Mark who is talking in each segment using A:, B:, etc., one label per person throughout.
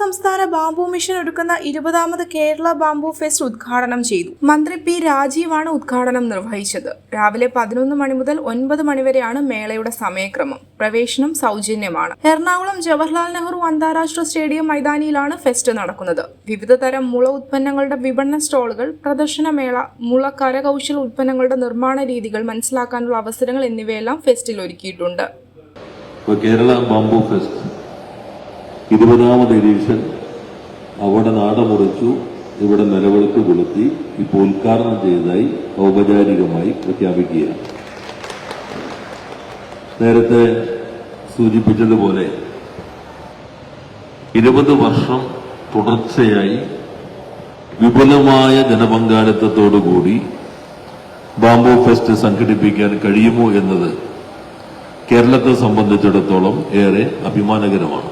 A: സംസ്ഥാന bamboo mission ഒരുക്കുന്ന ഇരുപതാമത് Kerala bamboo fest ഉദ്ഘാടനം ചെയ്തു. മന്ത്രി പി രാജീവാണ് ഉദ്ഘാടനം നിർവഹിച്ചത്. രാവിലെ പതിനൊന്ന് മണി മുതൽ ഒൻപത് മണിവരെയാണ് മേളയുടെ സമയക്രമം. പ്രവേശനം സൗജന്യമാണ്. എറണാകുളം ജവഹർലാൽ നെഹ്റു അന്താരാഷ്ട്ര സ്റ്റേഡിയം മൈതാനിയിലാണ് ഫെസ്റ്റ് നടക്കുന്നത്. വിവിധ തരം മുള ഉത്പന്നങ്ങളുടെ വിപണന സ്റ്റോളുകൾ പ്രദർശനമേള മുള കരകൗശല ഉത്പന്നങ്ങളുടെ നിർമ്മാണ രീതികൾ മനസ്സിലാക്കാനുള്ള അവസരങ്ങൾ എന്നിവയെല്ലാം ഫെസ്റ്റിൽ ഒരുക്കിയിട്ടുണ്ട്.
B: കേരള ബാംബു ഫെസ്റ്റ് ഇരുപതാമത് എഡീഷൻ അവിടെ നാടമുറിച്ചു ഇവിടെ നിലവിളക്ക് കൊളുത്തി ഇപ്പോൾ ഉദ്ഘാടനം ചെയ്തതായി ഔപചാരികമായി പ്രഖ്യാപിക്കുകയാണ്. നേരത്തെ സൂചിപ്പിച്ചതുപോലെ ഇരുപത് വർഷം തുടർച്ചയായി വിപുലമായ ജനപങ്കാളിത്തത്തോടുകൂടി ബാംബു ഫെസ്റ്റ് സംഘടിപ്പിക്കാൻ കഴിയുമോ എന്നത് കേരളത്തെ സംബന്ധിച്ചിടത്തോളം ഏറെ അഭിമാനകരമാണ്.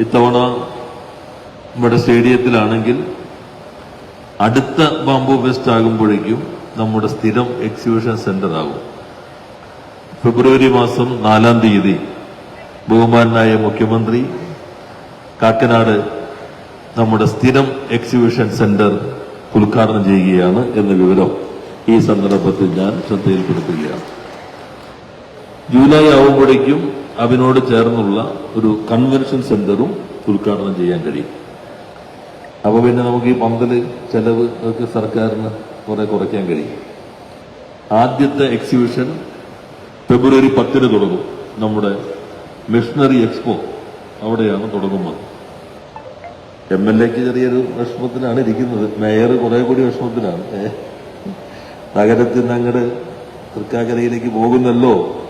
B: ഇത്തവണ നമ്മുടെ സ്റ്റേഡിയത്തിലാണെങ്കിൽ അടുത്ത ബാംബു ഫെസ്റ്റ് ആകുമ്പോഴേക്കും നമ്മുടെ സ്ഥിരം എക്സിബിഷൻ സെന്റർ ആകും ഫെബ്രുവരി മാസം നാലാം തീയതി ബഹുമാനായ മുഖ്യമന്ത്രി കാക്കനാട് നമ്മുടെ സ്ഥിരം എക്സിബിഷൻ സെന്റർ ഉദ്ഘാടനം ചെയ്യുകയാണ് എന്ന വിവരം ഈ സന്ദർഭത്തിൽ ഞാൻ ശ്രദ്ധയിൽപ്പെടുത്തുകയാണ്. ജൂലൈ ആവുമ്പോഴേക്കും അതിനോട് ചേർന്നുള്ള ഒരു കൺവെൻഷൻ സെന്ററും ഉദ്ഘാടനം ചെയ്യാൻ കഴിയും. അപ്പൊ പിന്നെ നമുക്ക് ഈ പന്തൽ ചെലവ് ഒക്കെ സർക്കാരിന് കുറെ കുറയ്ക്കാൻ കഴിയും. ആദ്യത്തെ എക്സിബിഷൻ ഫെബ്രുവരി പത്തിന് തുടങ്ങും. നമ്മുടെ മിഷണറി എക്സ്പോ അവിടെയാണ് തുടങ്ങുന്നത്. എം എൽ എക്ക് ചെറിയൊരു വിഷമത്തിലാണ് ഇരിക്കുന്നത്. മേയർ കുറെ കൂടി വിഷമത്തിലാണ്. നഗരത്തിൽ നിന്ന് അങ്ങോട്ട് തൃക്കാക്കരയിലേക്ക് പോകുന്നല്ലോ.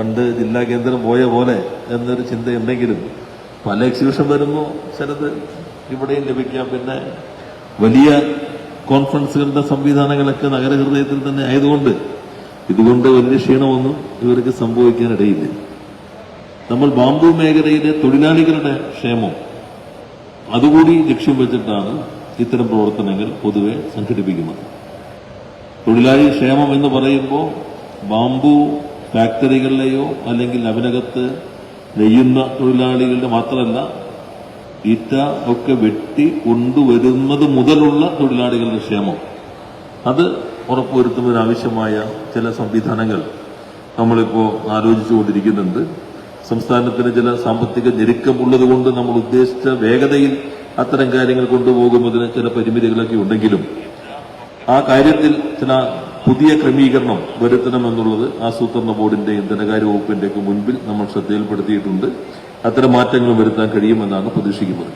B: പണ്ട് ജില്ലാ കേന്ദ്രം പോയ പോലെ എന്നൊരു ചിന്തയുണ്ടെങ്കിലും പല എക്സിബിഷൻ വരുമ്പോൾ ചിലത് ഇവിടെയും ലഭിക്കാം. പിന്നെ വലിയ കോൺഫറൻസുകളുടെ സംവിധാനങ്ങളൊക്കെ നഗരഹൃദയത്തിൽ തന്നെ ആയതുകൊണ്ട് ഇതുകൊണ്ട് വലിയ ക്ഷീണമൊന്നും ഇവർക്ക് സംഭവിക്കാനിടയില്ല. നമ്മൾ ബാംബു മേഖലയിലെ തൊഴിലാളികളുടെ ക്ഷേമം അതുകൂടി ലക്ഷ്യം വെച്ചിട്ടാണ് ഇത്തരം പ്രവർത്തനങ്ങൾ പൊതുവെ സംഘടിപ്പിക്കുന്നത്. തൊഴിലാളി ക്ഷേമം എന്ന് പറയുമ്പോൾ ബാംബു ഫാക്ടറികളിലെയോ അല്ലെങ്കിൽ അവനകത്ത് നെയ്യുന്ന തൊഴിലാളികളുടെ മാത്രമല്ല ഇറ്റ ഒക്കെ വെട്ടി കൊണ്ടുവരുന്നത് മുതലുള്ള തൊഴിലാളികളുടെ ക്ഷേമം. അത് ഉറപ്പുവരുത്തുന്നതിനാവശ്യമായ ചില സംവിധാനങ്ങൾ നമ്മളിപ്പോൾ ആലോചിച്ചുകൊണ്ടിരിക്കുന്നുണ്ട്. സംസ്ഥാനത്തിന് ചില സാമ്പത്തിക ഞെരുക്കമുള്ളത് കൊണ്ട് നമ്മൾ ഉദ്ദേശിച്ച വേഗതയിൽ അത്തരം കാര്യങ്ങൾ കൊണ്ടുപോകുന്നതിന് ചില പരിമിതികളൊക്കെ ഉണ്ടെങ്കിലും ആ കാര്യത്തിൽ ചില പുതിയ ക്രമീകരണം വരുത്തണമെന്നുള്ളത് ആസൂത്രണ ബോർഡിന്റെയും ധനകാര്യ വകുപ്പിന്റെയൊക്കെ മുൻപിൽ നമ്മൾ ശ്രദ്ധയിൽപ്പെടുത്തിയിട്ടുണ്ട്. അത്തരം മാറ്റങ്ങൾ വരുത്താൻ കഴിയുമെന്നാണ് പ്രതീക്ഷിക്കുന്നത്.